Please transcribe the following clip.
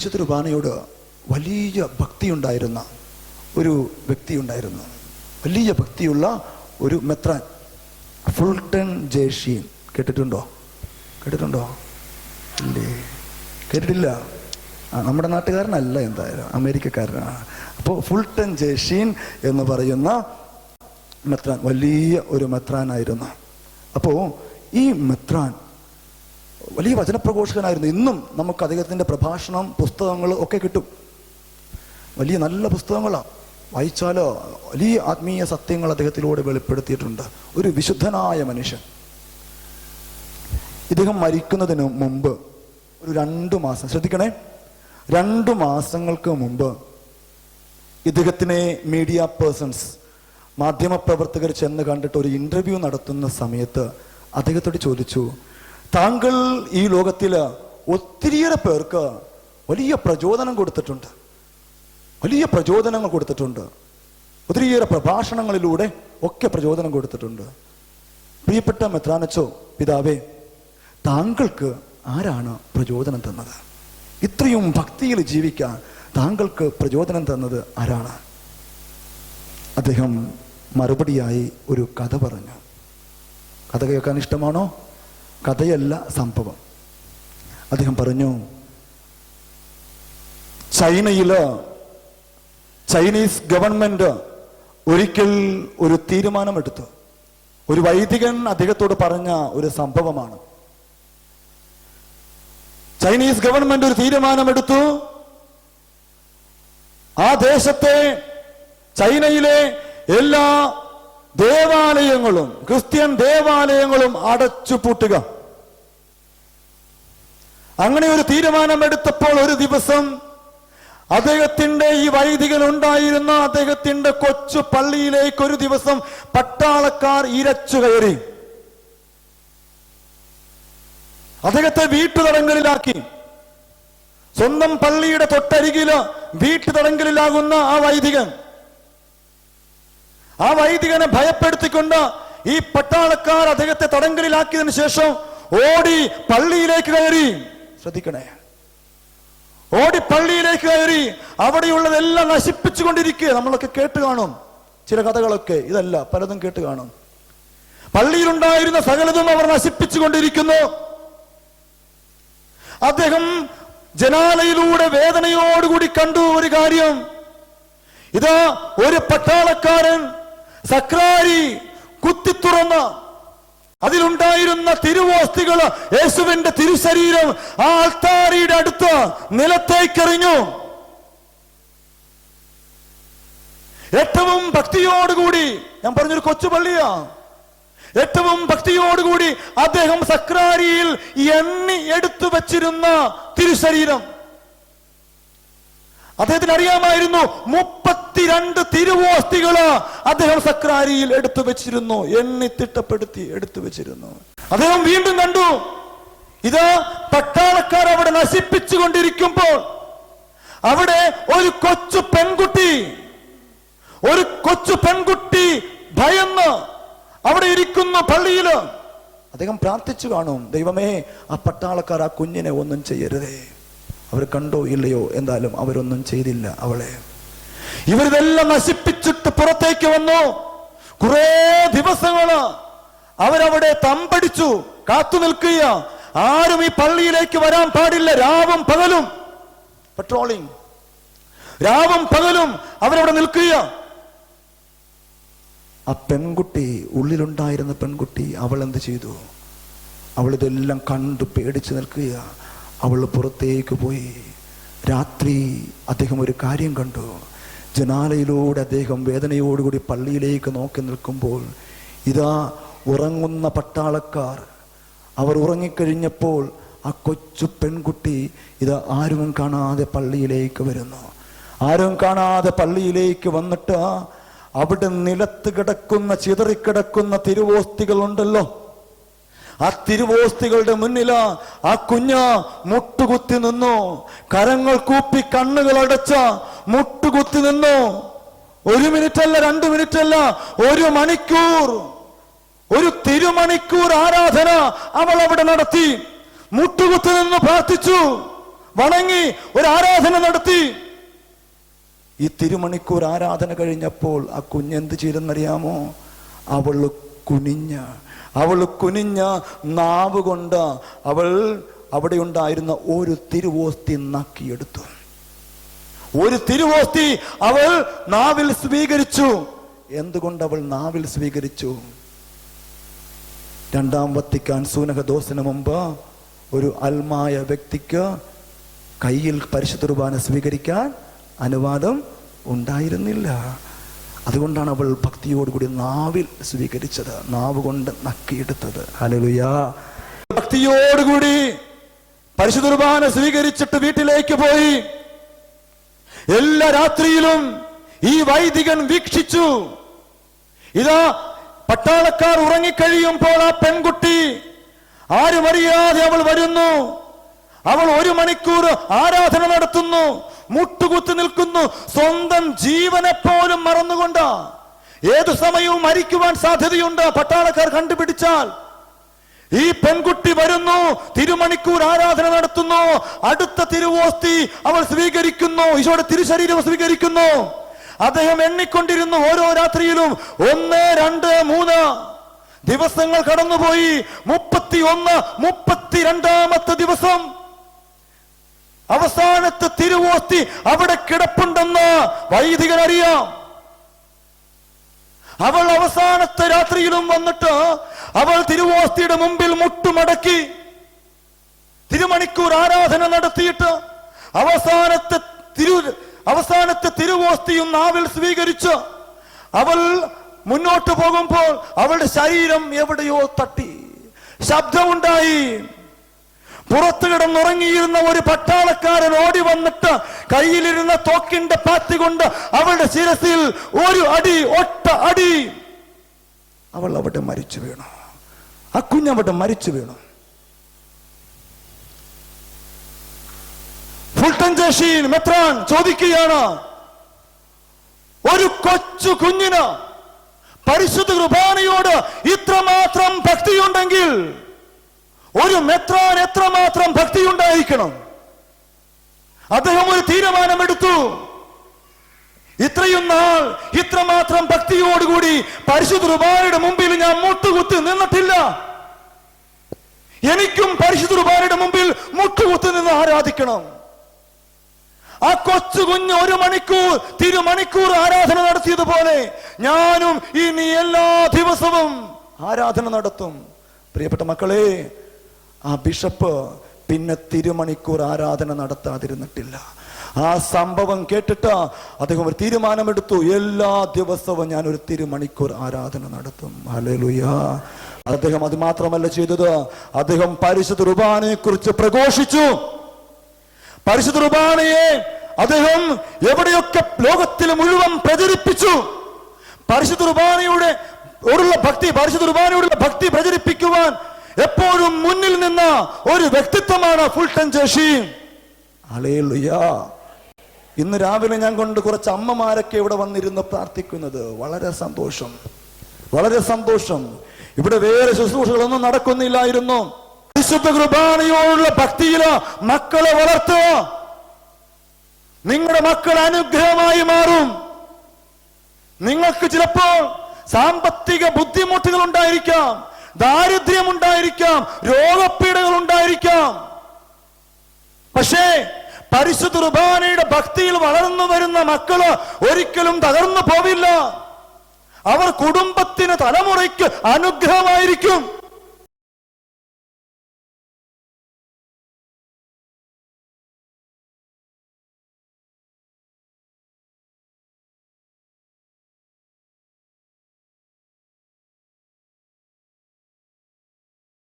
പരിശുദ്ധ കുർബാനയോട് വലിയ ഭക്തിയുണ്ടായിരുന്ന ഒരു വ്യക്തി ഉണ്ടായിരുന്നു വലിയ ഭക്തിയുള്ള ഒരു മെത്രാൻ ഫുൾട്ടൺ ജേഷീൻ കേട്ടിട്ടുണ്ടോ? കേട്ടിട്ടുണ്ടോ? ഇല്ലേ? കേട്ടിട്ടില്ല. നമ്മുടെ നാട്ടുകാരനല്ല എന്തായാലും അമേരിക്കക്കാരനാണ് അപ്പോൾ ഫുൾട്ടൺ ജേഷീൻ എന്ന് പറയുന്ന മെത്രാൻ വലിയ ഒരു മെത്രാനായിരുന്നു. അപ്പോൾ ഈ മെത്രാൻ വലിയ വചനപ്രഘോഷകനായിരുന്നു. ഇന്നും നമുക്ക് അദ്ദേഹത്തിന്റെ പ്രഭാഷണം പുസ്തകങ്ങൾ ഒക്കെ കിട്ടും. വലിയ നല്ല പുസ്തകങ്ങളാണ് വായിച്ചാലോ വലിയ ആത്മീയ സത്യങ്ങൾ അദ്ദേഹത്തിലൂടെ വെളിപ്പെടുത്തിയിട്ടുണ്ട്. ഒരു വിശുദ്ധനായ മനുഷ്യൻ. ഇദ്ദേഹം മരിക്കുന്നതിന് മുമ്പ് ഒരു രണ്ടു മാസം ശ്രദ്ധിക്കണേ. രണ്ടു മാസങ്ങൾക്ക് മുമ്പ് ഇദ്ദേഹത്തിനെ മീഡിയ പേഴ്സൺസ് മാധ്യമപ്രവർത്തകർ ചെന്ന് കണ്ടിട്ട് ഒരു ഇന്റർവ്യൂ നടത്തുന്ന സമയത്ത് അദ്ദേഹത്തോട് ചോദിച്ചു താങ്കൾ ഈ ലോകത്തിൽ ഒത്തിരിയേറെ പേർക്ക് വലിയ പ്രചോദനം കൊടുത്തിട്ടുണ്ട്. വലിയ പ്രചോദനങ്ങൾ കൊടുത്തിട്ടുണ്ട്. ഒത്തിരിയേറെ പ്രഭാഷണങ്ങളിലൂടെ ഒക്കെ പ്രചോദനം കൊടുത്തിട്ടുണ്ട്. പ്രിയപ്പെട്ട മെത്രാനച്ചോ പിതാവേ താങ്കൾക്ക് ആരാണ് പ്രചോദനം തന്നത്? ഇത്രയും ഭക്തിയിൽ ജീവിക്കാൻ താങ്കൾക്ക് പ്രചോദനം തന്നത് ആരാണ്? അദ്ദേഹം മറുപടിയായി ഒരു കഥ പറഞ്ഞു. കഥ കേൾക്കാൻ ഇഷ്ടമാണോ? കഥയല്ല സംഭവം. അദ്ദേഹം പറഞ്ഞു ചൈനയിൽ ചൈനീസ് ഗവൺമെന്റ് ഒരിക്കൽ ഒരു തീരുമാനമെടുത്തു. ഒരു വൈദികൻ അദ്ദേഹത്തോട് പറഞ്ഞ ഒരു സംഭവമാണ്. ചൈനീസ് ഗവൺമെന്റ് ഒരു തീരുമാനമെടുത്തു. ആ ദേശത്തെ ചൈനയിലെ എല്ലാ ദേവാലയങ്ങളും ക്രിസ്ത്യൻ ദേവാലയങ്ങളും അടച്ചു പൂട്ടുക. അങ്ങനെ ഒരു തീരുമാനമെടുത്തപ്പോൾ ഒരു ദിവസം അദ്ദേഹത്തിന്റെ ഈ വൈദികൻ ഉണ്ടായിരുന്ന അദ്ദേഹത്തിന്റെ കൊച്ചു പള്ളിയിലേക്ക് ഒരു ദിവസം പട്ടാളക്കാർ ഇരച്ചു കയറി. അദ്ദേഹത്തെ വീട്ടുതടങ്കലിലാക്കി. സ്വന്തം പള്ളിയുടെ തൊട്ടരികിൽ വീട്ടുതടങ്കലിലാകുന്ന ആ വൈദികൻ ആ വൈദികനെ ഭയപ്പെടുത്തിക്കൊണ്ട് ഈ പട്ടാളക്കാർ അദ്ദേഹത്തെ തടങ്കലിലാക്കിയതിനു ശേഷം ഓടി പള്ളിയിലേക്ക് കയറി. ശ്രദ്ധിക്കണേ. ഓടി പള്ളിയിലേക്ക് കയറി. അവിടെയുള്ളതെല്ലാം നശിപ്പിച്ചു കൊണ്ടിരിക്കുക നമ്മളൊക്കെ കേട്ട് കാണും. ചില കഥകളൊക്കെ. ഇതല്ല പലതും കേട്ട് കാണും. പള്ളിയിലുണ്ടായിരുന്ന സകലതും അവർ നശിപ്പിച്ചു കൊണ്ടിരിക്കുന്നു അദ്ദേഹം ജനാലയിലൂടെ വേദനയോടുകൂടി കണ്ടു ഒരു കാര്യം. ഇതാ ഒരു പട്ടാളക്കാരൻ സക്രാരി കുത്തി തുറന്ന് അതിലുണ്ടായിരുന്ന തിരുവോസ്തികൾ യേശുവിന്റെ തിരുശരീരം ആ അൾത്താരിയുടെ അടുത്ത് നിലത്തേക്കെറിഞ്ഞു. ഏറ്റവും ഭക്തിയോടുകൂടി ഞാൻ പറഞ്ഞൊരു കൊച്ചു പള്ളിയാ. ഏറ്റവും ഭക്തിയോടുകൂടി അദ്ദേഹം സക്രാരിയിൽ എണ്ണി എടുത്തു വച്ചിരുന്ന തിരുശരീരം. അദ്ദേഹത്തിന് അറിയാമായിരുന്നു മുപ്പത്തിരണ്ട് തിരുവോസ്തികൾ അദ്ദേഹം സക്രാരിയിൽ എടുത്തു വെച്ചിരുന്നു എണ്ണി തിട്ടപ്പെടുത്തി എടുത്തു വെച്ചിരുന്നു. അദ്ദേഹം വീണ്ടും കണ്ടു ഇത് പട്ടാളക്കാർ അവിടെ നശിപ്പിച്ചു കൊണ്ടിരിക്കുമ്പോൾ അവിടെ ഒരു കൊച്ചു പെൺകുട്ടി ഒരു കൊച്ചു പെൺകുട്ടി ഭയന്ന് അവിടെ ഇരിക്കുന്ന പള്ളിയിൽ. അദ്ദേഹം പ്രാർത്ഥിച്ചു കാണും ദൈവമേ ആ പട്ടാളക്കാർ ആ കുഞ്ഞിനെ ഒന്നും ചെയ്യരുതേ. അവർ കണ്ടോ ഇല്ലയോ എന്തായാലും അവരൊന്നും ചെയ്തില്ല അവളെ. ഇവരിതെല്ലാം നശിപ്പിച്ചിട്ട് പുറത്തേക്ക് വന്നു. കുറെ ദിവസങ്ങൾ അവരവിടെ തമ്പടിച്ചു കാത്തു നിൽക്കുക ആരും ഈ പള്ളിയിലേക്ക് വരാൻ പാടില്ല. രാവും പകലും പെട്രോളിംഗ് രാവും പകലും അവരവിടെ നിൽക്കുക ആ പെൺകുട്ടി ഉള്ളിലുണ്ടായിരുന്ന പെൺകുട്ടി അവൾ എന്ത് ചെയ്തു? അവൾ ഇതെല്ലാം കണ്ടു പേടിച്ചു നിൽക്കുക അവൾ പുറത്തേക്ക് പോയി. രാത്രി അദ്ദേഹം ഒരു കാര്യം കണ്ടു. ജനാലയിലൂടെ അദ്ദേഹം വേദനയോടുകൂടി പള്ളിയിലേക്ക് നോക്കി നിൽക്കുമ്പോൾ ഇതാ ഉറങ്ങുന്ന പട്ടാളക്കാർ. അവർ ഉറങ്ങിക്കഴിഞ്ഞപ്പോൾ ആ കൊച്ചു പെൺകുട്ടി ഇത് ആരും കാണാതെ പള്ളിയിലേക്ക് വരുന്നു. ആരും കാണാതെ പള്ളിയിലേക്ക് വന്നിട്ട് അവിടെ നിലത്ത് കിടക്കുന്ന ചിതറിക്കിടക്കുന്ന തിരുവോസ്തികൾ ഉണ്ടല്ലോ ആ തിരുവോസ്തികളുടെ മുന്നിൽ ആ കുഞ്ഞ മുട്ടുകുത്തി നിന്നു. കരങ്ങൾ കൂപ്പി കണ്ണുകൾ അടച്ച മുട്ടുകുത്തി നിന്നു. ഒരു മിനിറ്റ് അല്ല രണ്ട് മിനിറ്റ് അല്ല ഒരു മണിക്കൂർ. ഒരു തിരുമണിക്കൂർ ആരാധന അവൾ അവിടെ നടത്തി. മുട്ടുകുത്തി നിന്ന് പ്രാർത്ഥിച്ചു. വണങ്ങി ഒരു ആരാധന നടത്തി. ഈ തിരുമണിക്കൂർ ആരാധന കഴിഞ്ഞപ്പോൾ ആ കുഞ്ഞെന്ത് ചെയ്തെന്നറിയാമോ? അവൾ കുനിഞ്ഞ. അവൾ കുനിഞ്ഞ നാവ് കൊണ്ട് അവൾ അവിടെ ഉണ്ടായിരുന്ന ഒരു തിരുവോസ്തി നക്കിയെടുത്തു. ഒരു തിരുവോസ്തി അവൾ നാവിൽ സ്വീകരിച്ചു. എന്തുകൊണ്ട് അവൾ നാവിൽ സ്വീകരിച്ചു? രണ്ടാം വത്തിക്കാൻ സൂനകദോസിന് മുമ്പ് ഒരു അൽമായ വ്യക്തിക്ക് കയ്യിൽ പരിശുദ്ധ കുർബാന സ്വീകരിക്കാൻ അനുവാദം ഉണ്ടായിരുന്നില്ല. അതുകൊണ്ടാണ് അവൾ ഭക്തിയോടുകൂടി നാവിൽ സ്വീകരിച്ചത് നാവ് കൊണ്ട് നക്കിയെടുത്തത്. ഭക്തിയോടുകൂടി പരിശുദ്ധുർബാന സ്വീകരിച്ചിട്ട് വീട്ടിലേക്ക് പോയി. എല്ലാ രാത്രിയിലും ഈ വൈദികൻ വീക്ഷിച്ചു. ഇതാ പട്ടാളക്കാർ ഉറങ്ങിക്കഴിയുമ്പോൾ ആ പെൺകുട്ടി ആരുമറിയാതെ അവൾ വരുന്നു. അവൾ ഒരു മണിക്കൂർ ആരാധന നടത്തുന്നു. മുട്ടുകുത്തി നിൽക്കുന്നു. സ്വന്തം ജീവനെ പോലും മറന്നുകൊണ്ട് ഏതു സമയവും മരിക്കുവാൻ സാധ്യതയുണ്ട്. പട്ടാളക്കാർ കണ്ടുപിടിച്ചാൽ. ഈ പെൺകുട്ടി വരുന്നു. തിരുമണിക്കൂർ ആരാധന നടത്തുന്നു. അടുത്ത തിരുവോസ്തി അവൾ സ്വീകരിക്കുന്നു. ഈശോയുടെ തിരുശരീരം സ്വീകരിക്കുന്നു. അദ്ദേഹം എണ്ണിക്കൊണ്ടിരുന്നു ഓരോ രാത്രിയിലും. ഒന്ന് രണ്ട് മൂന്ന്. ദിവസങ്ങൾ കടന്നുപോയി. മുപ്പത്തി ഒന്ന് മുപ്പത്തിരണ്ടാമത്തെ ദിവസം. അവസാനത്തെ തിരുവോസ്തി അവിടെ കിടപ്പുണ്ടെന്ന് വൈദികൻ അറിയാം അവൾ അവസാനത്തെ രാത്രിയിലും വന്നിട്ട് അവൾ തിരുവോസ്തിയുടെ മുമ്പിൽ മുട്ടുമടക്കി തിരുമണിക്കൂർ ആരാധന നടത്തിയിട്ട് അവസാനത്തെ തിരു അവസാനത്തെ തിരുവോസ്തിയും നാവിൽ സ്വീകരിച്ച് അവൾ മുന്നോട്ട് പോകുമ്പോൾ അവളുടെ ശരീരം എവിടെയോ തട്ടി. ശബ്ദമുണ്ടായി. പുറത്തു കിടന്നുറങ്ങിയിരുന്ന ഒരു പട്ടാളക്കാരൻ ഓടി വന്നിട്ട് കയ്യിലിരുന്ന തോക്കിന്റെ പാത്തി കൊണ്ട് അവളുടെ ശിരസിൽ ഒരു അടി ഒട്ട അടി. അവൾ അവിടെ മരിച്ചു വീണു. ആ കുഞ്ഞവിടെ മരിച്ചു വീണു. ഫുൾട്ടൻ ജഷീൻ മെത്രാൻ ചോദിക്കുകയാണ് ഒരു കൊച്ചു കുഞ്ഞിന് പരിശുദ്ധ കുർബാനയോട് ഇത്രമാത്രം ഭക്തിയുണ്ടെങ്കിൽ ഒരു മെത്രാൻ എത്രമാത്രം ഭക്തിയുണ്ടായിരിക്കണം? അദ്ദേഹം ഒരു തീരുമാനമെടുത്തു. ഇത്രയും നാൾ ഇത്രമാത്രം ഭക്തിയോടുകൂടി പരിശുദ്ധ കുർബാനയുടെ മുമ്പിൽ ഞാൻ മുട്ടുകുത്തി നിന്നിട്ടില്ല. എനിക്കും പരിശുദ്ധ കുർബാനയുടെ മുമ്പിൽ മുട്ടുകുത്തി നിന്ന് ആരാധിക്കണം. ആ കൊച്ചു കുഞ്ഞ് ഒരു മണിക്കൂർ തിരുമണിക്കൂർ ആരാധന നടത്തിയതുപോലെ ഞാനും ഇനി എല്ലാ ദിവസവും ആരാധന നടത്തും. പ്രിയപ്പെട്ട മക്കളെ ആ ബിഷപ്പ് പിന്നെ തിരുമണിക്കൂർ ആരാധന നടത്താതിരുന്നിട്ടില്ല. ആ സംഭവം കേട്ടിട്ട് അദ്ദേഹം ഒരു തീരുമാനമെടുത്തു. എല്ലാ ദിവസവും ഞാൻ ഒരു തിരുമണിക്കൂർ ആരാധന നടത്തും. ഹലലുയ അദ്ദേഹം അത് മാത്രമല്ല ചെയ്തത്. അദ്ദേഹം പരിശുദ്ധ റുബാനെ കുറിച്ച് പ്രഘോഷിച്ചു. പരിശുദ്ധ റുബാനയെ അദ്ദേഹം എവിടെയൊക്കെ ലോകത്തിൽ മുഴുവൻ പ്രചരിപ്പിച്ചു. പരിശുദ്ധ റുബാനയുടെ ഭക്തി പരിശുദ്ധ റുബാനയോടുള്ള ഭക്തി പ്രചരിപ്പിക്കുവാൻ എപ്പോഴും മുന്നിൽ നിന്ന ഒരു വ്യക്തിത്വമാണ് ഫുൾ ടൈം ജേഷി. അലേലുയാ ഇന്ന് രാവിലെ ഞാൻ കൊണ്ട് കുറച്ച് അമ്മമാരൊക്കെ ഇവിടെ വന്നിരുന്ന് പ്രാർത്ഥിക്കുന്നത്. വളരെ സന്തോഷം. വളരെ സന്തോഷം. ഇവിടെ വേറെ ശുശ്രൂഷകളൊന്നും നടക്കുന്നില്ലായിരുന്നു. വിശുദ്ധ കുർബാനയോടുള്ള ഭക്തിയിൽ മക്കളെ വളർത്തുക. നിങ്ങളുടെ മക്കൾ അനുഗ്രഹമായി മാറും. നിങ്ങൾക്ക് ചിലപ്പോൾ സാമ്പത്തിക ബുദ്ധിമുട്ടുകൾ ഉണ്ടായിരിക്കാം. ദാരിദ്ര്യം ഉണ്ടായിരിക്കാം രോഗപീഠകൾ ഉണ്ടായിരിക്കാം പക്ഷേ പരിശുദ്ധ റുബാനയുടെ ഭക്തിയിൽ വളർന്നു വരുന്ന മക്കൾ ഒരിക്കലും തകർന്നു പോവില്ല. അവർ കുടുംബത്തിന് തലമുറയ്ക്ക് അനുഗ്രഹമായിരിക്കും.